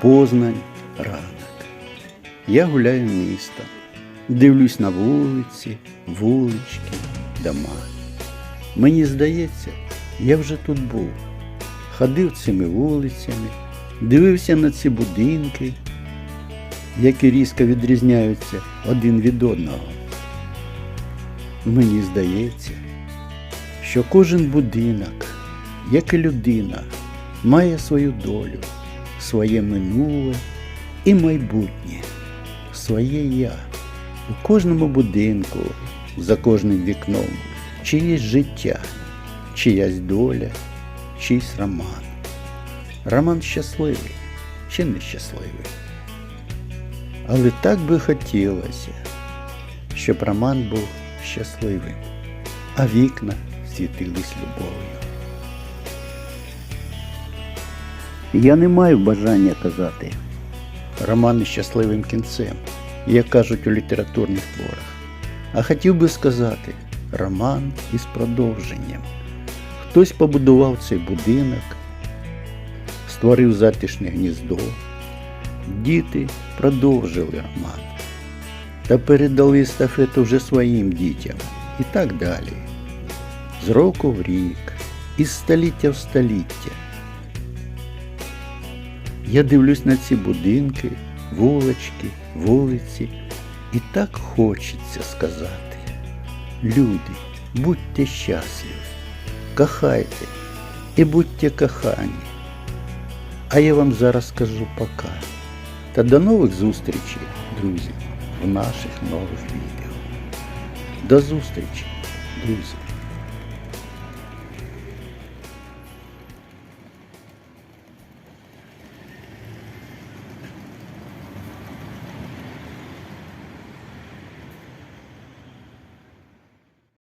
Познань ранок. Я гуляю містом, дивлюсь на вулиці, вулички, дома. Мені здається, я вже тут був. Ходив цими вулицями, дивився на ці будинки, які різко відрізняються один від одного. Мені здається, що кожен будинок, як і людина, має свою долю, своє минуле і майбутнє, своє я. У кожному будинку, за кожним вікном, чиєсь життя, чиясь доля, чийсь роман. Роман щасливий чи нещасливий. Але так би хотілося, щоб роман був щасливим, а вікна світились любов'ю. Я не маю бажання казати роман із щасливим кінцем, як кажуть у літературних творах, а хотів би сказати роман із продовженням. Хтось побудував цей будинок, створив затишне гніздо, діти продовжили роман та передали естафету вже своїм дітям і так далі. З року в рік, із століття в століття. Я дивлюсь на ці будинки, вулички, вулиці, і так хочеться сказати. Люди, будьте щасливі, кохайте і будьте кохані. А я вам зараз скажу пока. Та до нових зустрічей, друзі, в наших нових відео. До зустрічі, друзі!